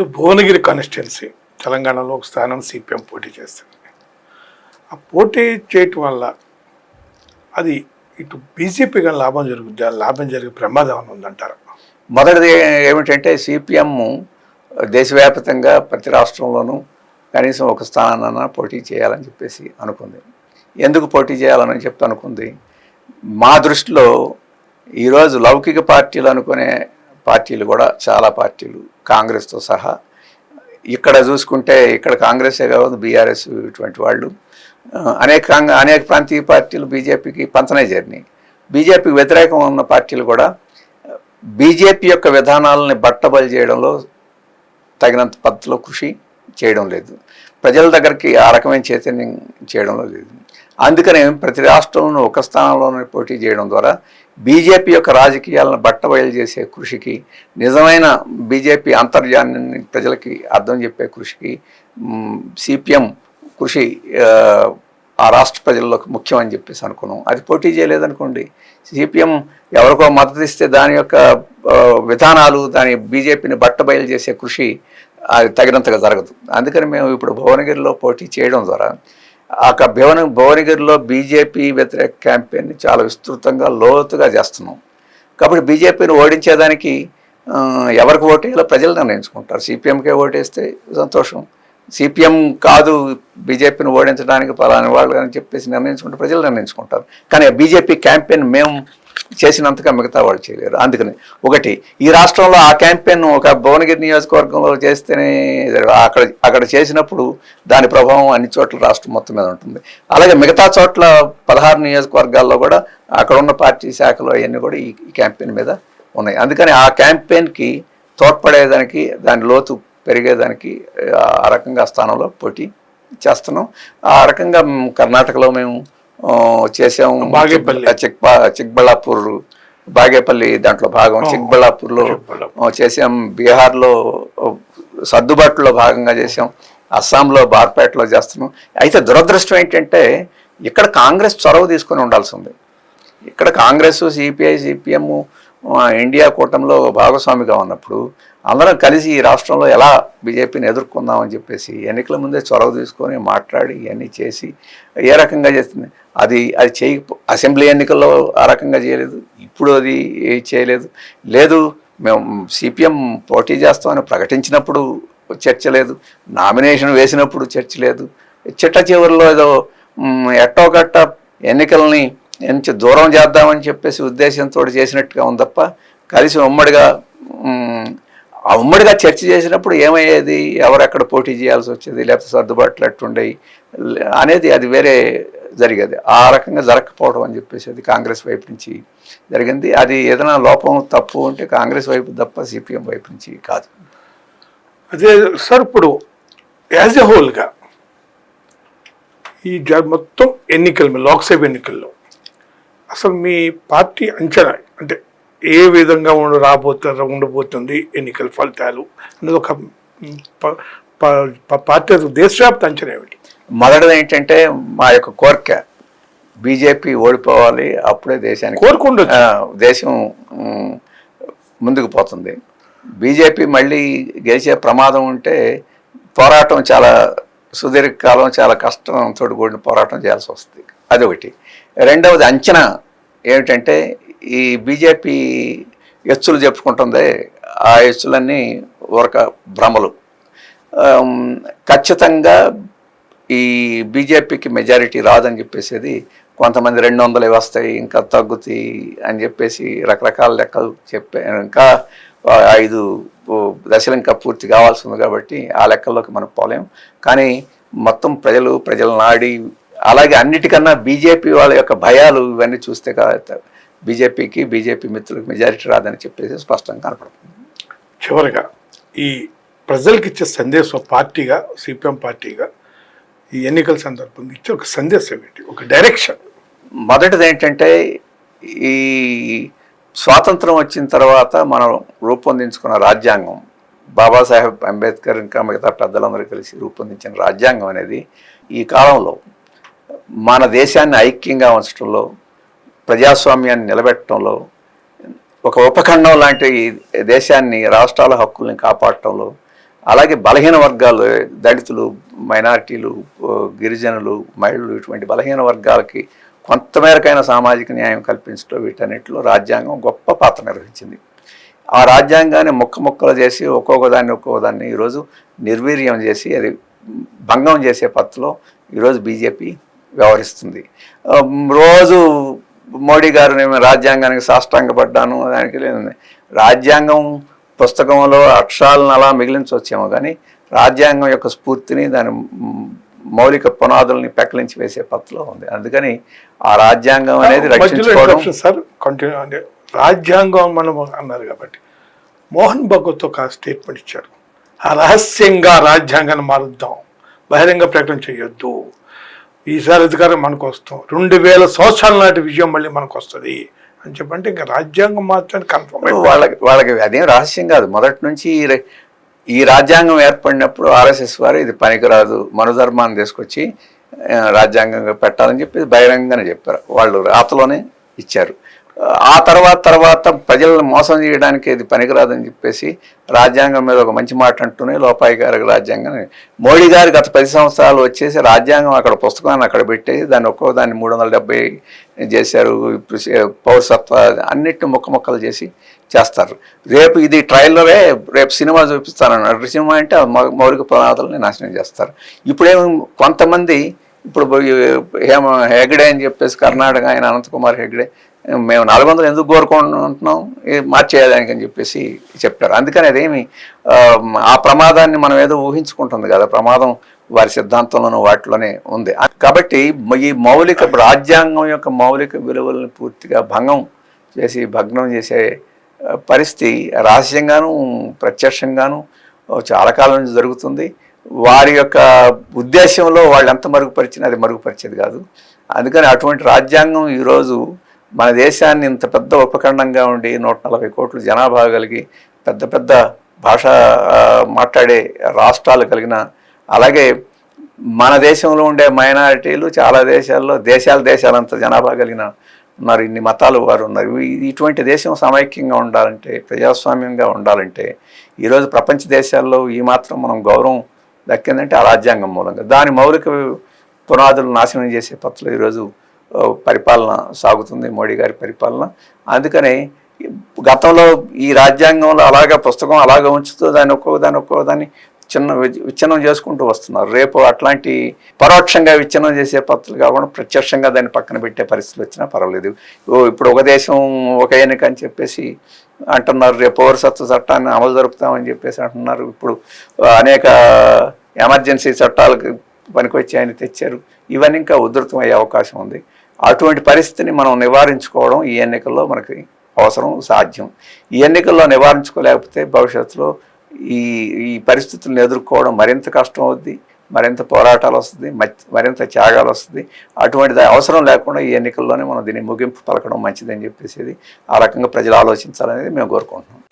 ఇప్పుడు భువనగిరి కాన్స్టిట్యున్సీ తెలంగాణలో ఒక స్థానం సిపిఎం పోటీ చేస్తుంది. ఆ పోటీ చేయటం వల్ల అది ఇటు బీజేపీగా లాభం జరుగుద్ది? లాభం జరిగే ప్రమాదం అని ఉందంటారు? మొదటిది ఏమిటంటే సిపిఎం దేశవ్యాప్తంగా ప్రతి రాష్ట్రంలోనూ కనీసం ఒక స్థానాన్న పోటీ చేయాలని చెప్పేసి అనుకుంది. ఎందుకు పోటీ చేయాలని చెప్పి అనుకుంది? మా దృష్టిలో ఈరోజు లౌకిక పార్టీలు అనుకునే పార్టీలు కూడా చాలా పార్టీలు కాంగ్రెస్తో సహా. ఇక్కడ చూసుకుంటే ఇక్కడ కాంగ్రెసే కాదు బీఆర్ఎస్ ఇటువంటి వాళ్ళు. అనేక అనేక ప్రాంతీయ పార్టీలు బీజేపీకి పంచనే చేరినాయి బీజేపీకి వ్యతిరేకం ఉన్న పార్టీలు కూడా బీజేపీ యొక్క విధానాలని బట్టబలు చేయడంలో తగినంత పద్ధతిలో కృషి చేయడం లేదు. ప్రజల దగ్గరికి ఆ రకమైన చైతన్యం చేయడంలో లేదు. అందుకనే ప్రతి రాష్ట్రంలో ఒక స్థానంలోనే పోటీ చేయడం ద్వారా బీజేపీ యొక్క రాజకీయాలను బట్టబయలు చేసే కృషికి నిజమైన బీజేపీ అంతర్జాన్ని ప్రజలకి అర్థం చెప్పే కృషికి సిపిఎం కృషి ఆ, రాష్ట్ర ప్రజల్లోకి ముఖ్యం అని చెప్పేసి అనుకున్నాం. అది పోటీ చేయలేదనుకోండి. సిపిఎం ఎవరికో మద్దతు ఇస్తే దాని యొక్క విధానాలు దాని బీజేపీని బట్టబయలు చేసే కృషి అది తగినంతగా జరగదు. అందుకని మేము ఇప్పుడు భువనగిరిలో పోటీ చేయడం ద్వారా ఆ భువన భువనగిరిలో బీజేపీ వ్యతిరేక క్యాంపెయిన్ని చాలా విస్తృతంగా లోతుగా చేస్తున్నాం. కాబట్టి బీజేపీని ఓడించేదానికి ఎవరికి ఓటేయాలో ప్రజలు నిర్ణయించుకుంటారు. సిపిఎంకే ఓటేస్తే సంతోషం. సిపిఎం కాదు బీజేపీని ఓడించడానికి పలాని వాళ్ళు అని చెప్పేసి నిర్ణయించుకుంటే ప్రజలు నిర్ణయించుకుంటారు. కానీ బీజేపీ క్యాంపెయిన్ మేము చేసినంతగా మిగతా వాళ్ళు చేయలేరు. అందుకని ఒకటి ఈ రాష్ట్రంలో ఆ క్యాంపెయిన్ ఒక భువనగిరి నియోజకవర్గంలో చేస్తేనే అక్కడ అక్కడ చేసినప్పుడు దాని ప్రభావం అన్ని చోట్ల రాష్ట్రం మొత్తం మీద ఉంటుంది. అలాగే మిగతా చోట్ల పదహారు నియోజకవర్గాల్లో కూడా అక్కడ ఉన్న పార్టీ శాఖలు అవన్నీ కూడా ఈ క్యాంపెయిన్ మీద ఉన్నాయి. అందుకని ఆ క్యాంపెయిన్కి తోడ్పడేదానికి దాని లోతు పెరిగేదానికి ఆ రకంగా స్థానంలో పోటీ చేస్తున్నాం. ఆ రకంగా కర్ణాటకలో మేము ఆ, చేసాం బాగేపల్లి. చిక్బా చిక్బళ్ళాపూర్ బాగేపల్లి దాంట్లో భాగం చిక్బళ్ళాపూర్లో. చేసాం బీహార్లో సర్దుబాటులో భాగంగా చేసాం అస్సాంలో బార్పేటలో చేస్తున్నాం. అయితే దురదృష్టం ఏంటంటే ఇక్కడ కాంగ్రెస్ చొరవ తీసుకొని ఉండాల్సి ఉంది. ఇక్కడ కాంగ్రెస్ సిపిఐ సిపిఎం ఇండియా కూటమిలో భాగస్వామిగా ఉన్నప్పుడు అందరం కలిసి ఈ రాష్ట్రంలో ఎలా బీజేపీని ఎదుర్కొందామని చెప్పేసి ఎన్నికల ముందే చొరవ తీసుకొని మాట్లాడి ఇవన్నీ చేసి ఏ రకంగా చేస్తుంది? అది అది చేయ అసెంబ్లీ ఎన్నికల్లో ఆ రకంగా చేయలేదు. ఇప్పుడు అది చేయలేదు. లేదు మేము సిపిఎం పోటీ చేస్తామని ప్రకటించినప్పుడు చర్చ లేదు. నామినేషన్ వేసినప్పుడు చర్చ లేదు. చిట్ట చివరిలో ఏదో ఎట్టో గట్ట ఎన్నికల్ని ఎంచి దూరం చేద్దామని చెప్పేసి ఉద్దేశంతో చేసినట్టుగా ఉంది తప్ప కలిసి ఉమ్మడిగా ఆ ఉమ్మడిగా చర్చ చేసినప్పుడు ఏమయ్యేది? ఎవరెక్కడ పోటీ చేయాల్సి వచ్చేది? లేకపోతే సర్దుబాట్లు అట్టుండేవి అనేది అది వేరే జరిగేది. ఆ రకంగా జరగకపోవడం అని చెప్పేసి అది కాంగ్రెస్ వైపు నుంచి జరిగింది. అది ఏదైనా లోపం తప్పు ఉంటే కాంగ్రెస్ వైపు తప్ప సిపిఎం వైపు నుంచి కాదు. అదే సార్ ఇప్పుడు యాజ్ ఎ హోల్గా ఈ మొత్తం ఎన్నికల మీద లోక్సభ ఎన్నికల్లో అసలు మీ పార్టీ అంచనా అంటే ఏ విధంగా ఉండ రాబోతారు ఉండబోతుంది ఎన్నికల ఫలితాలు? అనేది ఒక పార్టీ దేశవ్యాప్త అంచనా ఏమిటి? మొదటిది ఏంటంటే మా యొక్క కోరిక బీజేపీ ఓడిపోవాలి అప్పుడే దేశానికి కోరుకుండొచ్చు. ఆ, దేశం ముందుకు పోతుంది. బీజేపీ మళ్ళీ గెలిచే ప్రమాదం ఉంటే పోరాటం చాలా సుదీర్ఘకాలం చాలా కష్టంతో కూడిన పోరాటం చేయాల్సి వస్తుంది. అదొకటి. రెండవది అంచనా ఏమిటంటే ఈ బీజేపీ ఎచ్చులు చెప్పుకుంటుంది ఆ ఎచ్చులన్నీ ఒక భ్రమలు. ఖచ్చితంగా ఈ బీజేపీకి మెజారిటీ రాదని చెప్పేసేది కొంతమంది రెండు వందలు వస్తాయి ఇంకా తగ్గుతాయి అని చెప్పేసి రకరకాల లెక్కలు చెప్పే ఇంకా ఐదు దశలు ఇంకా పూర్తి కావాల్సి ఉంది కాబట్టి ఆ లెక్కల్లోకి మనం పోలేం. కానీ మొత్తం ప్రజలు ప్రజల నాడి అలాగే అన్నిటికన్నా బీజేపీ వాళ్ళ యొక్క భయాలు ఇవన్నీ చూస్తే కదా బీజేపీకి బీజేపీ మిత్రులకు మెజారిటీ రాదని చెప్పేసి స్పష్టంగా కనపడుతుంది. చివరిగా ఈ ప్రజలకు ఇచ్చే సందేశం పార్టీగా సిపిఎం పార్టీగా ఈ ఎన్నికల సందర్భంగా ఇచ్చే ఒక సందేశం ఏంటి? ఒక డైరెక్షన్ మొదటిది ఏంటంటే ఈ స్వాతంత్రం వచ్చిన తర్వాత మనం రూపొందించుకున్న రాజ్యాంగం బాబాసాహెబ్ అంబేద్కర్ ఇంకా మిగతా పెద్దలందరూ కలిసి రూపొందించిన రాజ్యాంగం అనేది ఈ కాలంలో మన దేశాన్ని ఐక్యంగా ఉంచడంలో ప్రజాస్వామ్యాన్ని నిలబెట్టడంలో ఒక ఉపఖండం లాంటి దేశాన్ని రాష్ట్రాల హక్కుల్ని కాపాడటంలో అలాగే బలహీన వర్గాలు దళితులు మైనారిటీలు గిరిజనులు మహిళలు ఇటువంటి బలహీన వర్గాలకి కొంతమేరకైన సామాజిక న్యాయం కల్పించడం వీటన్నిటిలో రాజ్యాంగం గొప్ప పాత్ర నిర్వహించింది. ఆ రాజ్యాంగాన్ని ముక్క ముక్కలు చేసి ఒక్కొక్క దాన్ని ఒక్కొక్క దాన్ని ఈరోజు నిర్వీర్యం చేసి అది భంగం చేసే పద్ధతిలో ఈరోజు బీజేపీ వ్యవహరిస్తుంది. రోజు మోడీ గారు నేను రాజ్యాంగానికి సాష్టాంగపడ్డాను దానికి లేదు రాజ్యాంగం పుస్తకంలో అక్షరాలను అలా మిగిలించవచ్చేమో కానీ రాజ్యాంగం యొక్క స్ఫూర్తిని దాని మౌలిక పునాదుల్ని పెక్కలించి వేసే పద్ధతిలో ఉంది. అందుకని ఆ రాజ్యాంగం అనేది రక్షించుకోవడం సార్ కంటిన్యూ అంటే రాజ్యాంగం మనం అన్నారు కాబట్టి మోహన్ భగవత్ ఒక స్టేట్మెంట్ ఇచ్చారు ఆ రహస్యంగా రాజ్యాంగాన్ని మారుద్దాం. బహిరంగ ప్రకటన చేయొద్దు. ఈసారి అధికారం మనకు వస్తాం. రెండు వేల సంవత్సరాల నాటి విజయం మళ్ళీ మనకు వస్తుంది అని చెప్పంటే ఇంకా రాజ్యాంగం మాత్రం కన్ఫర్మ్ వాళ్ళకి వాళ్ళకి అదేం రహస్యం కాదు. మొదటి నుంచి ఈ ఈ రాజ్యాంగం ఏర్పడినప్పుడు ఆర్ఎస్ఎస్ వారు ఇది పనికిరాదు మనుధర్మాన్ని తీసుకొచ్చి రాజ్యాంగంగా పెట్టాలని చెప్పి బహిరంగంగానే చెప్పారు. వాళ్ళు రాతలోనే ఇచ్చారు. ఆ తర్వాత తర్వాత ప్రజలను మోసం చేయడానికి ఇది పనికిరాదని చెప్పేసి రాజ్యాంగం మీద ఒక మంచి మాట అంటూనే లోపాయి గారికి రాజ్యాంగం. మోడీ గారు గత పది సంవత్సరాలు వచ్చేసి రాజ్యాంగం అక్కడ పుస్తకాన్ని అక్కడ పెట్టేసి దాన్ని ఒక్కో దాన్ని మూడు వందల డెబ్బై చేశారు ఇప్పుడు పౌరసత్వ అన్నిటిని మొక్క మొక్కలు చేసి చేస్తారు. రేపు ఇది ట్రైలరే రేపు సినిమా చూపిస్తానన్నారు. సినిమా అంటే మౌలిక పునాదులని నాశనం చేస్తారు. ఇప్పుడేమో కొంతమంది ఇప్పుడు హేమ హెగ్డే అని చెప్పేసి కర్ణాటక ఆయన అనంతకుమార్ హెగ్డే మేము నాలుగు వందలు ఎందుకు కోరుకుంటున్నాం? మార్చేయడానికి అని చెప్పేసి చెప్పారు అందుకని అదేమి ఆ, ప్రమాదాన్ని మనం ఏదో ఊహించుకుంటుంది కదా ప్రమాదం వారి సిద్ధాంతంలోనూ వాటిలోనే ఉంది. కాబట్టి ఈ మౌలిక రాజ్యాంగం యొక్క మౌలిక విలువలను పూర్తిగా భంగం చేసి భగ్నం చేసే పరిస్థితి రహస్యంగాను ప్రత్యక్షంగాను చాలా కాలం నుంచి జరుగుతుంది. వారి యొక్క ఉద్దేశంలో వాళ్ళు ఎంత మరుగుపరిచినా అది మరుగుపరిచేది కాదు. అందుకని అటువంటి రాజ్యాంగం ఈరోజు మన దేశాన్ని ఇంత పెద్ద ఉపఖండంగా ఉండి నూట నలభై కోట్లు జనాభా కలిగి పెద్ద పెద్ద భాష మాట్లాడే రాష్ట్రాలు కలిగిన అలాగే మన దేశంలో ఉండే మైనారిటీలు చాలా దేశాల్లో దేశాల దేశాలంత జనాభా కలిగిన ఉన్నారు. ఇన్ని మతాలు వారు ఉన్నారు. ఇటువంటి దేశం సమైక్యంగా ఉండాలంటే ప్రజాస్వామ్యంగా ఉండాలంటే ఈరోజు ప్రపంచ దేశాల్లో ఈ మాత్రం మనం గౌరవం దక్కిందంటే ఆ రాజ్యాంగం మూలంగా. దాని మౌలిక పునాదులు నాశనం చేసే పత్రులు ఈరోజు పరిపాలన సాగుతుంది మోడీ గారి పరిపాలన. అందుకని గతంలో ఈ రాజ్యాంగంలో అలాగే పుస్తకం అలాగే ఉంచుతూ దాన్ని ఒక్కో దాన్ని ఒక్కో దాన్ని చిన్న విచ్ఛిన్నం చేసుకుంటూ వస్తున్నారు. రేపు అట్లాంటి పరోక్షంగా విచ్ఛిన్నం చేసే పద్ధతులు కాకుండా ప్రత్యక్షంగా దాన్ని పక్కన పెట్టే పరిస్థితులు వచ్చినా పర్వాలేదు. ఓ ఇప్పుడు ఒక దేశం ఒక ఎన్నిక అని చెప్పేసి అంటున్నారు రేపు పౌరసత్వ చట్టాన్ని అమలు జరుపుతామని చెప్పేసి అంటున్నారు. ఇప్పుడు అనేక ఎమర్జెన్సీ చట్టాలకు పనికొచ్చాయని తెచ్చారు. ఇవన్నీ ఇంకా ఉధృతం అయ్యే అవకాశం ఉంది. అటువంటి పరిస్థితిని మనం నివారించుకోవడం ఈ ఎన్నికల్లో మనకి అవసరం సాధ్యం. ఈ ఎన్నికల్లో నివారించుకోలేకపోతే భవిష్యత్తులో ఈ ఈ పరిస్థితులను ఎదుర్కోవడం మరింత కష్టం అవుద్ది మరింత పోరాటాలు వస్తుంది మరింత త్యాగాలు వస్తుంది. అటువంటి అవసరం లేకుండా ఈ ఎన్నికల్లోనే మనం దీన్ని ముగింపు పలకడం మంచిదని చెప్పేసి ఆ రకంగా ప్రజలు ఆలోచించాలనేది మేము కోరుకుంటున్నాం.